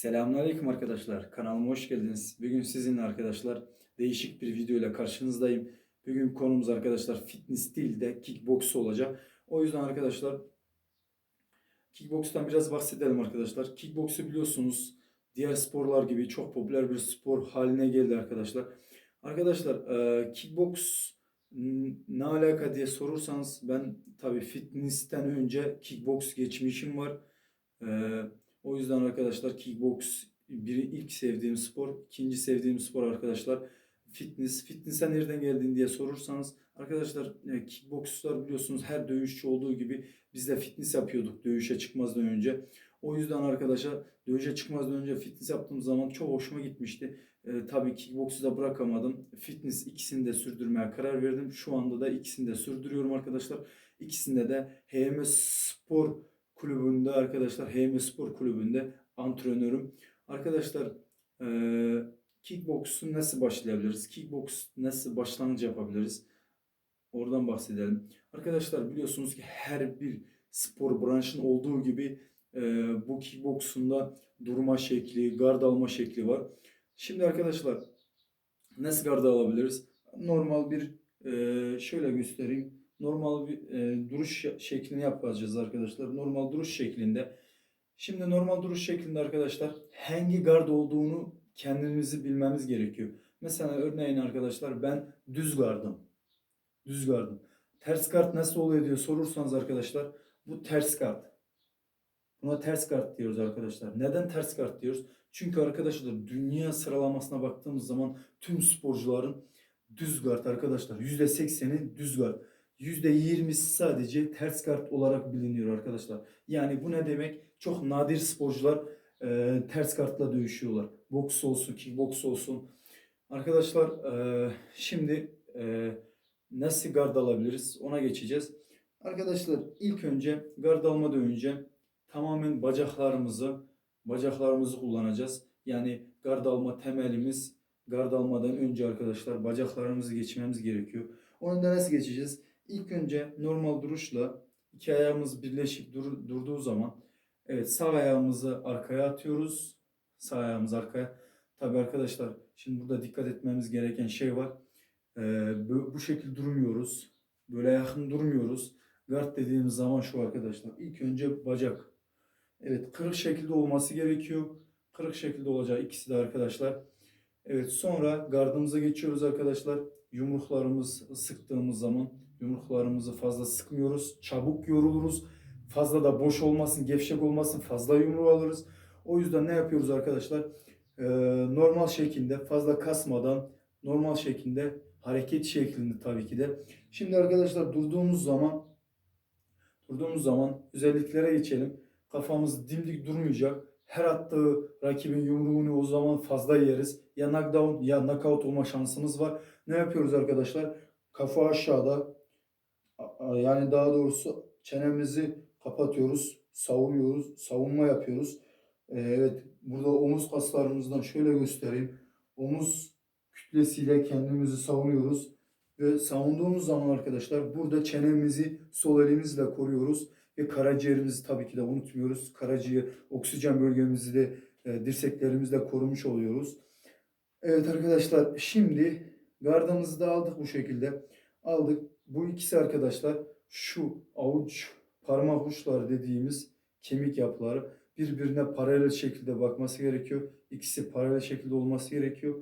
Selamünaleyküm arkadaşlar. Kanalıma hoş geldiniz. Bugün sizinle arkadaşlar değişik bir video ile karşınızdayım. Bugün konumuz arkadaşlar fitness değil de kickbox olacak. O yüzden arkadaşlar kickbox'tan biraz bahsedelim arkadaşlar. Kickbox'u biliyorsunuz diğer sporlar gibi çok popüler bir spor haline geldi arkadaşlar. Arkadaşlar e, kickbox ne alaka diye sorursanız ben tabii fitness'ten önce kickbox geçmişim var. Ee, o yüzden arkadaşlar kickbox biri ilk sevdiğim spor, ikinci sevdiğim spor arkadaşlar fitness. Fitness'e nereden geldin diye sorursanız arkadaşlar e, biliyorsunuz her dövüşçü olduğu gibi biz de fitness yapıyorduk dövüşe çıkmazdan önce. O yüzden arkadaşlar dövüşe çıkmazdan önce fitness yaptığım zaman çok hoşuma gitmişti. E, tabii kickboksu da bırakamadım. Fitness ikisini de sürdürmeye karar verdim. Şu anda da ikisini de sürdürüyorum arkadaşlar. İkisinde de HM Spor kulübünde arkadaşlar HM Spor kulübünde antrenörüm. Arkadaşlar eee kickboksu nasıl başlayabiliriz? Kickboks nasıl başlangıç yapabiliriz? Oradan bahsedelim. Arkadaşlar biliyorsunuz ki her bir spor branşın olduğu gibi eee, bu kickboksunda durma şekli, gard alma şekli var. Şimdi arkadaşlar nasıl gard alabiliriz? Normal bir eee, şöyle göstereyim normal bir e, duruş şeklini yapacağız arkadaşlar. Normal duruş şeklinde. Şimdi normal duruş şeklinde arkadaşlar hangi gard olduğunu kendimizi bilmemiz gerekiyor. Mesela örneğin arkadaşlar ben düz gardım. Düz gardım. Ters gard nasıl oluyor diye sorursanız arkadaşlar bu ters gard. Buna ters gard diyoruz arkadaşlar. Neden ters gard diyoruz? Çünkü arkadaşlar dünya sıralamasına baktığımız zaman tüm sporcuların düz gard arkadaşlar. %80'i düz gard. %20'si sadece ters kart olarak biliniyor arkadaşlar. Yani bu ne demek? Çok nadir sporcular e, ters kartla dövüşüyorlar. Boks olsun, kickboks olsun. Arkadaşlar e, şimdi e, nasıl gard alabiliriz ona geçeceğiz. Arkadaşlar ilk önce gard almadan önce tamamen bacaklarımızı bacaklarımızı kullanacağız. Yani gard alma temelimiz gard almadan önce arkadaşlar bacaklarımızı geçmemiz gerekiyor. Onu da nasıl geçeceğiz? İlk önce normal duruşla iki ayağımız birleşik dur- durduğu zaman evet sağ ayağımızı arkaya atıyoruz. Sağ ayağımız arkaya. Tabi arkadaşlar şimdi burada dikkat etmemiz gereken şey var. Ee, bu, şekilde durmuyoruz. Böyle yakın durmuyoruz. Guard dediğimiz zaman şu arkadaşlar. İlk önce bacak. Evet kırık şekilde olması gerekiyor. Kırık şekilde olacak ikisi de arkadaşlar. Evet sonra gardımıza geçiyoruz arkadaşlar. Yumruklarımız sıktığımız zaman Yumruklarımızı fazla sıkmıyoruz. Çabuk yoruluruz. Fazla da boş olmasın, gevşek olmasın. Fazla yumruk alırız. O yüzden ne yapıyoruz arkadaşlar? Ee, normal şekilde fazla kasmadan normal şekilde hareket şeklinde tabii ki de. Şimdi arkadaşlar durduğumuz zaman durduğumuz zaman özelliklere geçelim. Kafamız dimdik durmayacak. Her attığı rakibin yumruğunu o zaman fazla yeriz. Ya knockdown ya knockout olma şansımız var. Ne yapıyoruz arkadaşlar? Kafa aşağıda, yani daha doğrusu çenemizi kapatıyoruz, savuruyoruz, savunma yapıyoruz. Ee, Evet, burada omuz kaslarımızdan şöyle göstereyim. Omuz kütlesiyle kendimizi savunuyoruz ve savunduğumuz zaman arkadaşlar burada çenemizi sol elimizle koruyoruz ve karaciğerimizi tabii ki de unutmuyoruz. Karaciğer, oksijen bölgemizi de e, dirseklerimizle korumuş oluyoruz. Evet arkadaşlar şimdi gardımızı da aldık bu şekilde. Aldık. Bu ikisi arkadaşlar şu avuç parmak uçları dediğimiz kemik yapıları birbirine paralel şekilde bakması gerekiyor. İkisi paralel şekilde olması gerekiyor.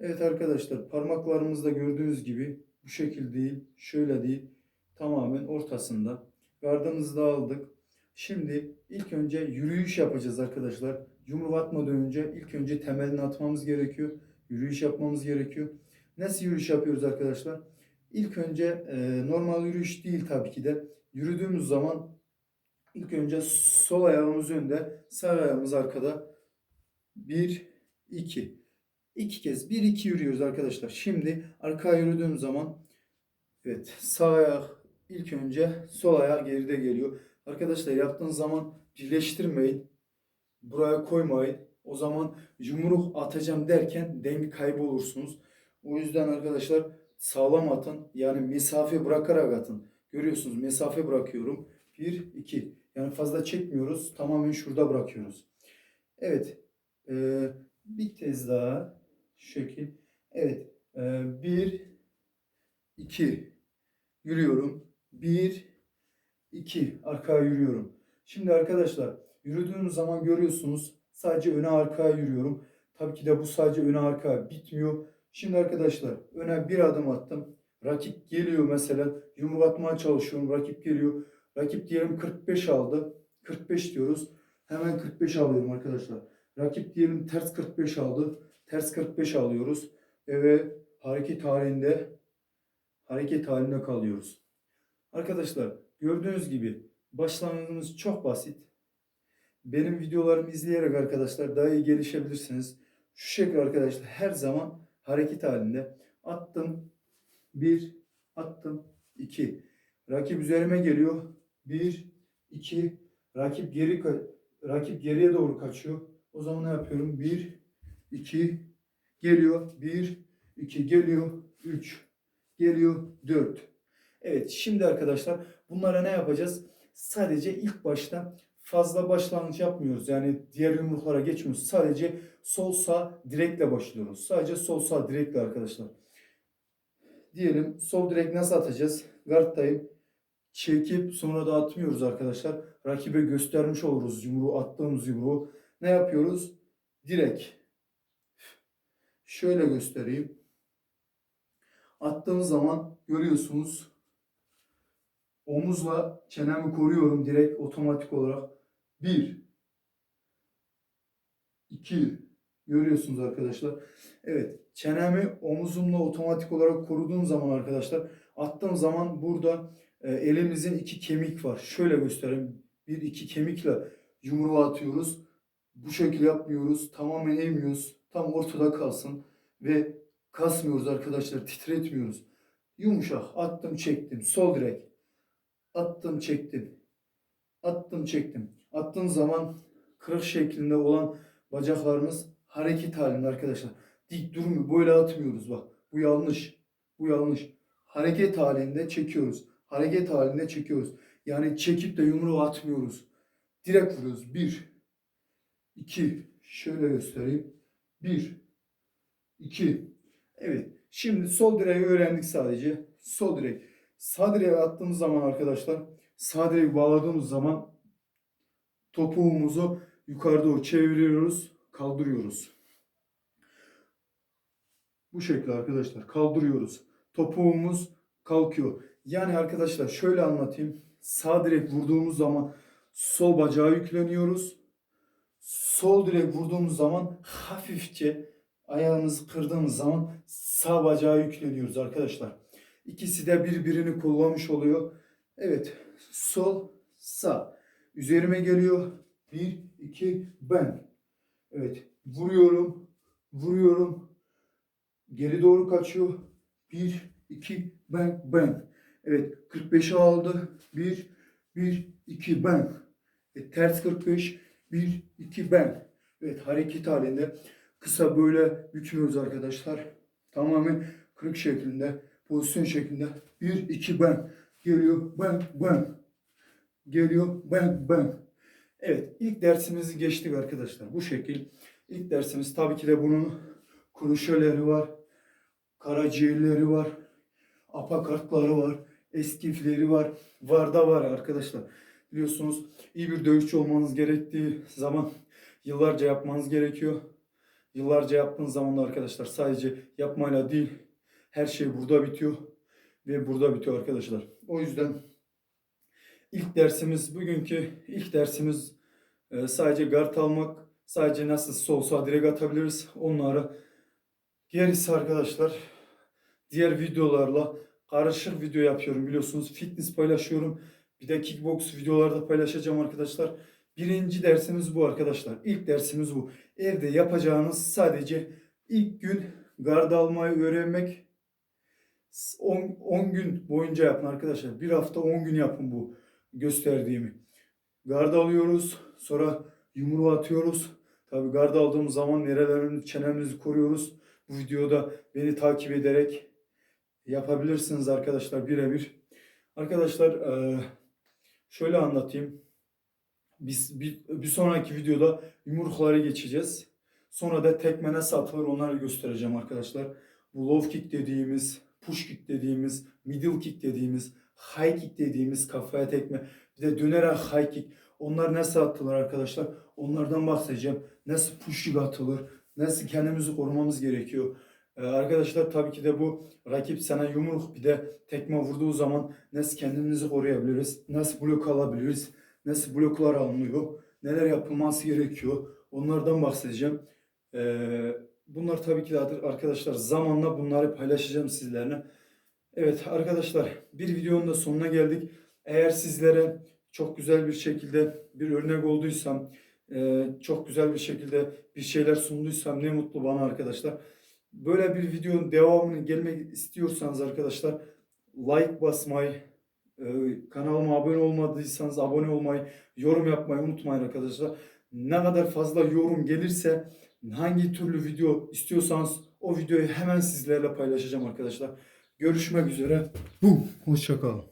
Evet arkadaşlar parmaklarımızda gördüğünüz gibi bu şekil değil, şöyle değil. Tamamen ortasında. Gardımızı da aldık. Şimdi ilk önce yürüyüş yapacağız arkadaşlar. Yumruk atmadan önce ilk önce temelini atmamız gerekiyor. Yürüyüş yapmamız gerekiyor. Nasıl yürüyüş yapıyoruz arkadaşlar? İlk önce e, normal yürüyüş değil tabii ki de. Yürüdüğümüz zaman ilk önce sol ayağımız önde, sağ ayağımız arkada. Bir, iki. İki kez bir iki yürüyoruz arkadaşlar. Şimdi arkaya yürüdüğüm zaman evet sağ ayak ilk önce sol ayak geride geliyor. Arkadaşlar yaptığınız zaman birleştirmeyin. Buraya koymayın. O zaman yumruk atacağım derken denge kaybolursunuz. O yüzden arkadaşlar sağlam atın. Yani mesafe bırakarak atın. Görüyorsunuz mesafe bırakıyorum. 1, 2. Yani fazla çekmiyoruz. Tamamen şurada bırakıyoruz. Evet. Ee, bir kez daha şu şekil. Evet. Ee, bir, iki. Yürüyorum. Bir, iki. Arkaya yürüyorum. Şimdi arkadaşlar yürüdüğüm zaman görüyorsunuz sadece öne arkaya yürüyorum. Tabii ki de bu sadece öne arkaya bitmiyor. Şimdi arkadaşlar öne bir adım attım. Rakip geliyor mesela yumruk atmaya çalışıyorum. Rakip geliyor. Rakip diyelim 45 aldı. 45 diyoruz. Hemen 45 alıyorum arkadaşlar. Rakip diyelim ters 45 aldı. Ters 45 alıyoruz. Ve hareket halinde hareket halinde kalıyoruz. Arkadaşlar gördüğünüz gibi başlangıcımız çok basit. Benim videolarımı izleyerek arkadaşlar daha iyi gelişebilirsiniz. Şu şekilde arkadaşlar her zaman hareket halinde attım. 1 attım. 2 Rakip üzerime geliyor. 1 2 Rakip geri rakip geriye doğru kaçıyor. O zaman ne yapıyorum? 1 2 geliyor. 1 2 geliyor. 3 geliyor. 4 Evet şimdi arkadaşlar bunlara ne yapacağız? Sadece ilk başta fazla başlangıç yapmıyoruz. Yani diğer yumruklara geçmiyoruz. Sadece sol sağ direkle başlıyoruz. Sadece sol sağ direkle arkadaşlar. Diyelim sol direk nasıl atacağız? Guard'dayım. Çekip sonra da atmıyoruz arkadaşlar. Rakibe göstermiş oluruz yumruğu attığımız yumruğu. Ne yapıyoruz? Direkt. Şöyle göstereyim. Attığım zaman görüyorsunuz omuzla çenemi koruyorum direkt otomatik olarak. 1 2 görüyorsunuz arkadaşlar. Evet çenemi omuzumla otomatik olarak koruduğum zaman arkadaşlar attığım zaman burada e, elimizin iki kemik var. Şöyle göstereyim. Bir iki kemikle yumruğu atıyoruz. Bu şekilde yapmıyoruz. Tamamen eğmiyoruz. Tam ortada kalsın. Ve kasmıyoruz arkadaşlar. Titretmiyoruz. Yumuşak. Attım çektim. Sol direk. Attım çektim. Attım çektim. Attığım zaman kırık şeklinde olan bacaklarımız hareket halinde arkadaşlar. Dik durmuyor. Böyle atmıyoruz bak. Bu yanlış. Bu yanlış. Hareket halinde çekiyoruz. Hareket halinde çekiyoruz. Yani çekip de yumruğu atmıyoruz. Direkt vuruyoruz. Bir. iki. Şöyle göstereyim. Bir. iki. Evet. Şimdi sol direği öğrendik sadece. Sol direk. Sağ direğe attığımız zaman arkadaşlar sağ direği bağladığımız zaman topuğumuzu yukarı doğru çeviriyoruz. Kaldırıyoruz. Bu şekilde arkadaşlar kaldırıyoruz. Topuğumuz kalkıyor. Yani arkadaşlar şöyle anlatayım. Sağ direk vurduğumuz zaman sol bacağa yükleniyoruz. Sol direk vurduğumuz zaman hafifçe ayağımızı kırdığımız zaman sağ bacağa yükleniyoruz arkadaşlar. İkisi de birbirini kollamış oluyor. Evet. Sol, sağ. Üzerime geliyor. Bir, iki, ben. Evet. Vuruyorum. Vuruyorum. Geri doğru kaçıyor. Bir, iki, ben, ben. Evet. 45'i aldı. Bir, bir, iki, ben. E, ters 45. Bir, iki, ben. Evet. Hareket halinde. Kısa böyle bükmüyoruz arkadaşlar. Tamamen kırık şeklinde. Pozisyon şeklinde. Bir, iki, ben. Geliyor, ben, ben. Geliyor, ben, ben. Evet, ilk dersimizi geçtik arkadaşlar. Bu şekil. İlk dersimiz tabii ki de bunun kruşeleri var. Karaciğerleri var. Apakartları var. Eskifleri var. Varda var arkadaşlar. Biliyorsunuz iyi bir dövüşçü olmanız gerektiği zaman yıllarca yapmanız gerekiyor. Yıllarca yaptığınız zaman da arkadaşlar sadece yapmayla değil her şey burada bitiyor ve burada bitiyor arkadaşlar. O yüzden ilk dersimiz bugünkü ilk dersimiz e, sadece guard almak, sadece nasıl sol sağ direkt atabiliriz onları. Gerisi arkadaşlar diğer videolarla karışık video yapıyorum biliyorsunuz. Fitness paylaşıyorum. Bir de kickbox videolarda paylaşacağım arkadaşlar. Birinci dersimiz bu arkadaşlar. İlk dersimiz bu. Evde yapacağınız sadece ilk gün gard almayı öğrenmek 10, 10 gün boyunca yapın arkadaşlar. Bir hafta 10 gün yapın bu gösterdiğimi. Gard alıyoruz. Sonra yumruğu atıyoruz. Tabi gard aldığımız zaman nerelerimizi çenemizi koruyoruz. Bu videoda beni takip ederek yapabilirsiniz arkadaşlar birebir. Arkadaşlar eee, şöyle anlatayım. Biz bir, bir sonraki videoda yumrukları geçeceğiz. Sonra da tekme nasıl onları göstereceğim arkadaşlar. Bu low kick dediğimiz, push kick dediğimiz, middle kick dediğimiz, high kick dediğimiz kafaya tekme. Bir de dönerek high kick. Onlar nasıl atılır arkadaşlar? Onlardan bahsedeceğim. Nasıl push kick atılır? Nasıl kendimizi korumamız gerekiyor? Ee, arkadaşlar tabii ki de bu rakip sana yumruk bir de tekme vurduğu zaman nasıl kendimizi koruyabiliriz? Nasıl blok alabiliriz? Nasıl bloklar alınıyor? Neler yapılması gerekiyor? Onlardan bahsedeceğim. Ee, bunlar tabii ki de arkadaşlar zamanla bunları paylaşacağım sizlerle. Evet arkadaşlar bir videonun da sonuna geldik. Eğer sizlere çok güzel bir şekilde bir örnek olduysam, e, çok güzel bir şekilde bir şeyler sunduysam ne mutlu bana arkadaşlar. Böyle bir videonun devamını gelmek istiyorsanız arkadaşlar like basmayı, e, kanalıma abone olmadıysanız abone olmayı, yorum yapmayı unutmayın arkadaşlar. Ne kadar fazla yorum gelirse hangi türlü video istiyorsanız o videoyu hemen sizlerle paylaşacağım arkadaşlar. Görüşmek üzere. Bu.